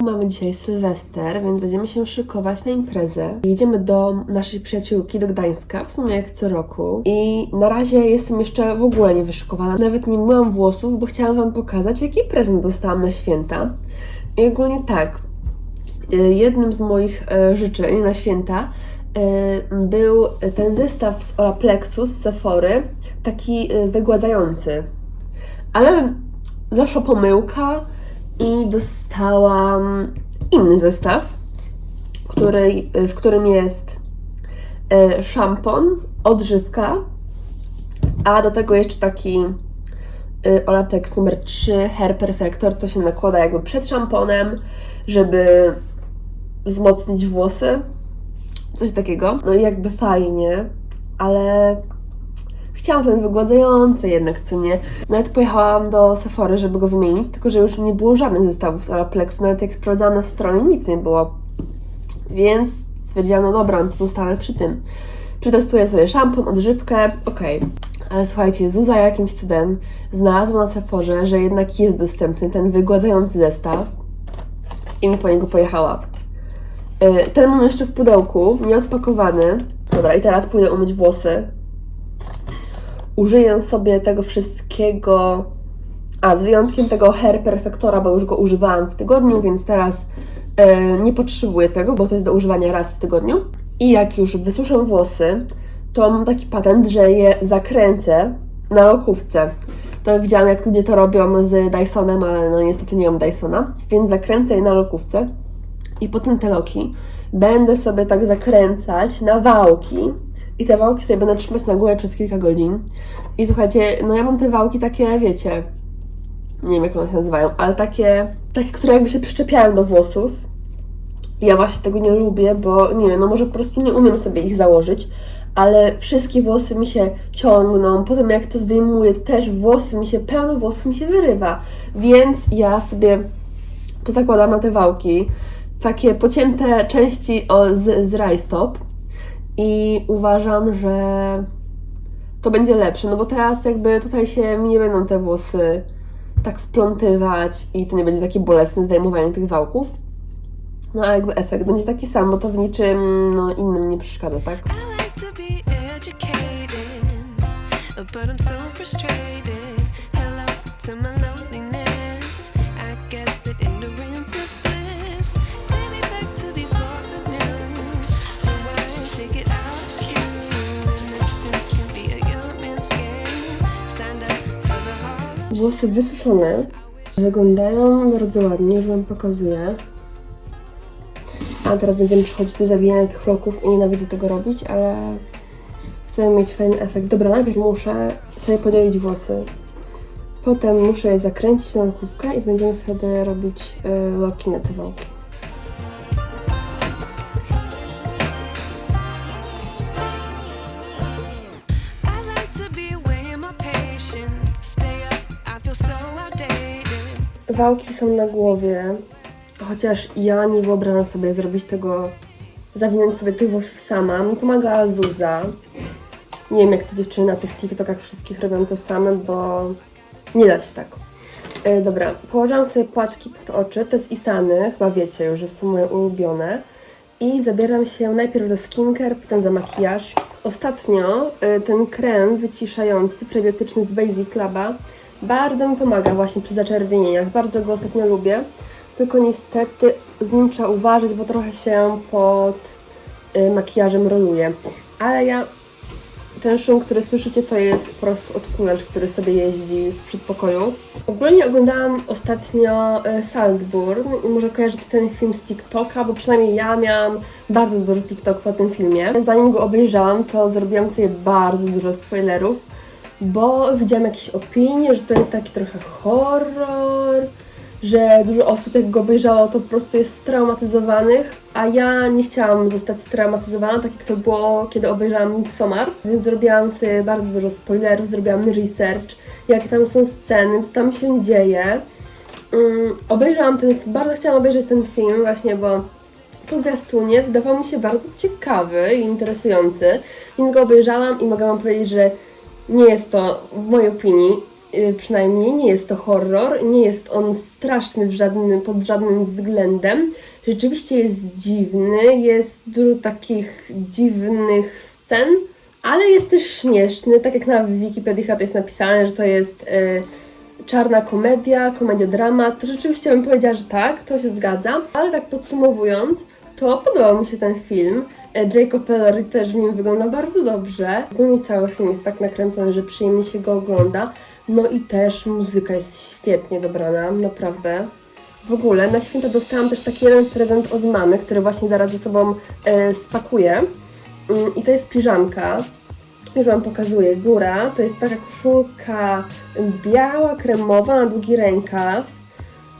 Mamy dzisiaj Sylwester, więc będziemy się szykować na imprezę. Jedziemy do naszej przyjaciółki, do Gdańska, w sumie jak co roku. I na razie jestem jeszcze w ogóle nie wyszykowana. Nawet nie myłam włosów, bo chciałam Wam pokazać, jaki prezent dostałam na święta. I ogólnie tak, jednym z moich e, życzeń na święta e, był ten zestaw z Olaplexu, z Sephory, taki wygładzający. Ale zaszła pomyłka i dostałam inny zestaw, który, w którym jest szampon, odżywka, a do tego jeszcze taki Olaplex numer 3 Hair Perfector. To się nakłada jakby przed szamponem, żeby wzmocnić włosy. Coś takiego. No i jakby fajnie, ale Chciałam ten wygładzający jednak, co nie. Nawet pojechałam do Sephory, żeby go wymienić, tylko że już nie było żadnych zestawów z Olaplexu. Nawet jak sprawdzałam na stronie, nic nie było. Więc stwierdziłam, no dobra, no to zostanę przy tym. Przetestuję sobie szampon, odżywkę, okej. Ale słuchajcie, Zuza jakimś cudem znalazła na Sephorze, że jednak jest dostępny ten wygładzający zestaw i mi po niego pojechała. Y, Ten mam jeszcze w pudełku, nieodpakowany. Dobra, i teraz pójdę umyć włosy użyję sobie tego wszystkiego. A, z wyjątkiem tego Hair Perfectora, bo już go używałam w tygodniu, więc teraz e, nie potrzebuję tego, bo to jest do używania raz w tygodniu. I jak już wysuszę włosy, to mam taki patent, że je zakręcę na lokówce. To widziałam, jak ludzie to robią z Dysonem, ale no niestety nie mam Dysona, więc zakręcę je na lokówce i potem te loki będę sobie tak zakręcać na wałki i te wałki sobie będę trzymać na głowie przez kilka godzin. I słuchajcie, no ja mam te wałki takie, wiecie, nie wiem jak one się nazywają, ale takie, takie, które jakby się przyczepiają do włosów. Ja właśnie tego nie lubię, bo nie wiem, no może po prostu nie umiem sobie ich założyć, ale wszystkie włosy mi się ciągną. Potem jak to zdejmuję, też włosy mi się, pełno włosów mi się wyrywa. Więc ja sobie pozakładam na te wałki takie pocięte części z, z rajstop i uważam, że to będzie lepsze, no bo teraz jakby tutaj się nie będą te włosy tak wplątywać i to nie będzie takie bolesne zdejmowanie tych wałków. No a jakby efekt będzie taki sam, bo to w niczym no, innym nie przeszkadza, tak? Hello to my loneliness. I guess that ignorance is Włosy wysuszone wyglądają bardzo ładnie, już Wam pokazuję. A teraz będziemy przechodzić do zawijania tych loków i nienawidzę tego robić, ale chcę mieć fajny efekt. Dobra, najpierw muszę sobie podzielić włosy. Potem muszę je zakręcić na lokówkę i będziemy wtedy robić y, loki na te Wałki są na głowie, chociaż ja nie wyobrażam sobie zrobić tego, zawinąć sobie tych włosów sama. Mi pomagała Zuza. Nie wiem, jak te dziewczyny na tych TikTokach wszystkich robią to same, bo nie da się tak. E, dobra, położyłam sobie płatki pod oczy, te z Isany, chyba wiecie już, że są moje ulubione. I zabieram się najpierw za skincare, potem za makijaż. Ostatnio y, ten krem wyciszający, prebiotyczny z Basic Laba bardzo mi pomaga właśnie przy zaczerwienieniach. Bardzo go ostatnio lubię. Tylko niestety z nim trzeba uważać, bo trochę się pod y, makijażem roluje. Ale ja ten szum, który słyszycie, to jest po prostu odkulacz, który sobie jeździ w przedpokoju. Ogólnie oglądałam ostatnio e, Saltburn i może kojarzyć ten film z TikToka, bo przynajmniej ja miałam bardzo dużo TikToków o tym filmie. Zanim go obejrzałam, to zrobiłam sobie bardzo dużo spoilerów, bo widziałam jakieś opinie, że to jest taki trochę horror, że dużo osób jak go obejrzało, to po prostu jest straumatyzowanych, a ja nie chciałam zostać straumatyzowana, tak jak to było, kiedy obejrzałam Midsommar, więc zrobiłam sobie bardzo dużo spoilerów, zrobiłam research, jakie tam są sceny, co tam się dzieje. Um, obejrzałam ten bardzo chciałam obejrzeć ten film właśnie, bo po zwiastunie wydawał mi się bardzo ciekawy i interesujący, więc go obejrzałam i mogę Wam powiedzieć, że nie jest to, w mojej opinii, yy, przynajmniej nie jest to horror, nie jest on straszny w żadnym, pod żadnym względem. Rzeczywiście jest dziwny, jest dużo takich dziwnych scen, ale jest też śmieszny, tak jak na Wikipedii to jest napisane, że to jest yy, czarna komedia, komedia-drama, to rzeczywiście bym powiedziała, że tak, to się zgadza, ale tak podsumowując, to podobał mi się ten film. E, Jacob Ellery też w nim wygląda bardzo dobrze. Ogólnie cały film jest tak nakręcony, że przyjemnie się go ogląda. No i też muzyka jest świetnie dobrana, naprawdę. W ogóle na święta dostałam też taki jeden prezent od mamy, który właśnie zaraz ze sobą e, spakuję. Mm, I to jest piżamka. Już Wam pokazuję. Góra to jest taka koszulka biała, kremowa, na długi rękaw.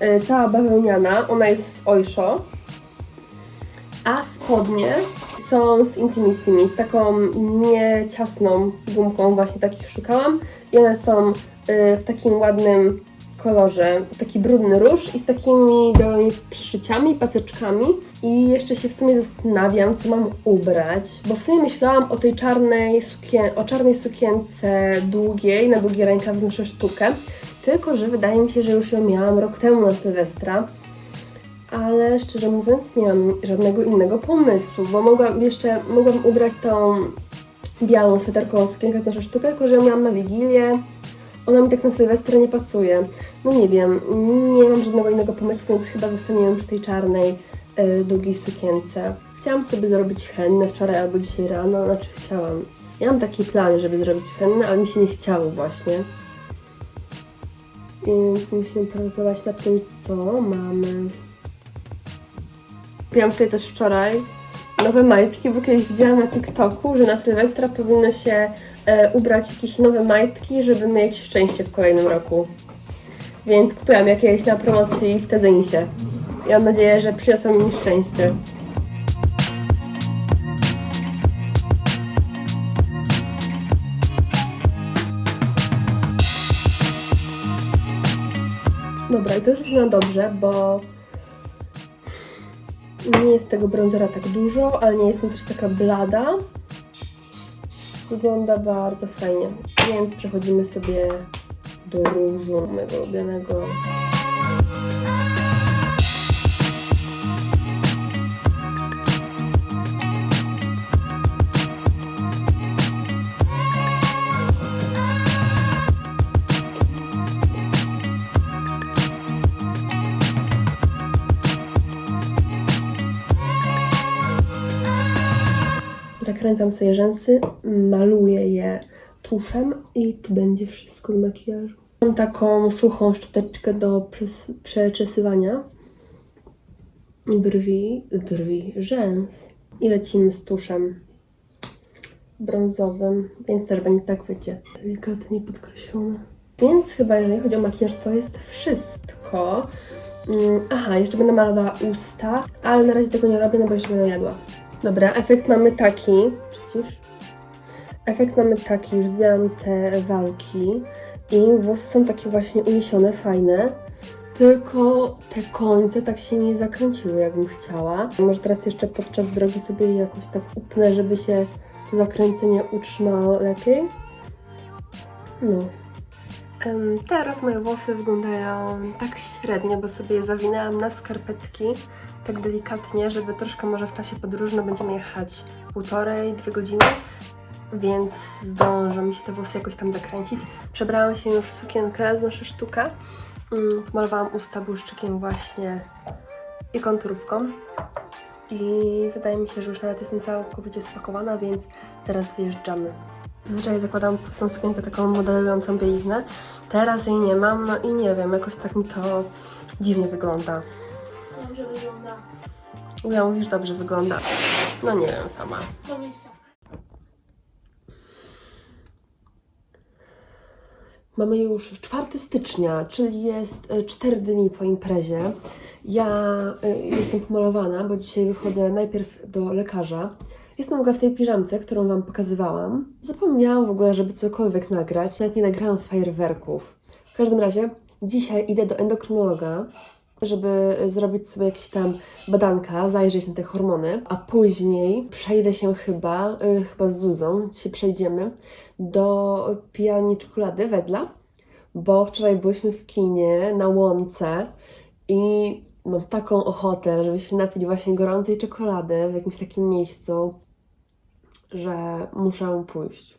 E, cała bawełniana. Ona jest z Oysho. A spodnie są z Intimissimi, z taką nieciasną gumką, właśnie takich szukałam. I one są y, w takim ładnym kolorze, taki brudny róż i z takimi białymi przyszyciami, paseczkami. I jeszcze się w sumie zastanawiam, co mam ubrać, bo w sumie myślałam o tej czarnej sukien- o czarnej sukience długiej, na długi rękaw znoszę sztukę. Tylko, że wydaje mi się, że już ją miałam rok temu na Sylwestra ale szczerze mówiąc nie mam żadnego innego pomysłu, bo mogłam jeszcze, mogłam ubrać tą białą sweterkową sukienkę z naszą sztukę, tylko że ją miałam na Wigilię. Ona mi tak na Sylwestra nie pasuje. No nie wiem, nie mam żadnego innego pomysłu, więc chyba zostaniemy przy tej czarnej, y, długiej sukience. Chciałam sobie zrobić hennę wczoraj albo dzisiaj rano, znaczy chciałam. Ja mam taki plan, żeby zrobić hennę, ale mi się nie chciało właśnie. Więc musimy pracować nad tym, co mamy. Kupiłam sobie też wczoraj nowe majtki, bo kiedyś widziałam na TikToku, że na Sylwestra powinno się e, ubrać jakieś nowe majtki, żeby mieć szczęście w kolejnym roku. Więc kupiłam jakieś na promocji w Tezenisie. I mam nadzieję, że przyniosą mi szczęście. Dobra, i to już wygląda dobrze, bo nie jest tego bronzera tak dużo, ale nie jestem też taka blada. Wygląda bardzo fajnie, więc przechodzimy sobie do różu mojego ulubionego. Zakręcam sobie rzęsy, maluję je tuszem i to będzie wszystko do makijażu. Mam taką suchą szczoteczkę do przeczesywania brwi, brwi, rzęs i lecimy z tuszem brązowym, więc też będzie tak, wiecie, delikatnie podkreślone. Więc chyba jeżeli chodzi o makijaż, to jest wszystko. Mm, Aha, jeszcze będę malowała usta, ale na razie tego nie robię, no bo jeszcze będę jadła. Dobra, efekt mamy taki. Przecież. Efekt mamy taki, już zdjęłam te wałki i włosy są takie właśnie uniesione, fajne. Tylko te końce tak się nie zakręciły, jakbym chciała. Może teraz jeszcze podczas drogi sobie je jakoś tak upnę, żeby się zakręcenie utrzymało lepiej. No. Teraz moje włosy wyglądają tak średnio, bo sobie je zawinęłam na skarpetki, tak delikatnie, żeby troszkę może w czasie podróży, no będziemy jechać półtorej, dwie godziny, więc zdążą mi się te włosy jakoś tam zakręcić. Przebrałam się już w sukienkę z naszej sztuka, mm, malowałam usta błyszczykiem właśnie i konturówką. I wydaje mi się, że już nawet jestem całkowicie spakowana, więc zaraz wyjeżdżamy. Zazwyczaj zakładam pod tą sukienkę taką modelującą bieliznę. Teraz jej nie mam, no i nie wiem, jakoś tak mi to dziwnie wygląda. Dobrze wygląda. Ja mówisz, dobrze wygląda. No nie wiem sama. Mamy już 4 stycznia, czyli jest 4 dni po imprezie. Ja y, jestem pomalowana, bo dzisiaj wychodzę najpierw do lekarza. Jestem ogóle w tej piżamce, którą Wam pokazywałam. Zapomniałam w ogóle, żeby cokolwiek nagrać. Nawet nie nagrałam fajerwerków. W każdym razie, dzisiaj idę do endokrynologa, żeby zrobić sobie jakieś tam badanka, zajrzeć na te hormony, a później przejdę się chyba, y, chyba z Zuzą, dzisiaj przejdziemy do pijani czekolady wedla, bo wczoraj byliśmy w kinie na łące i mam taką ochotę, żeby się napić właśnie gorącej czekolady w jakimś takim miejscu, że muszę pójść.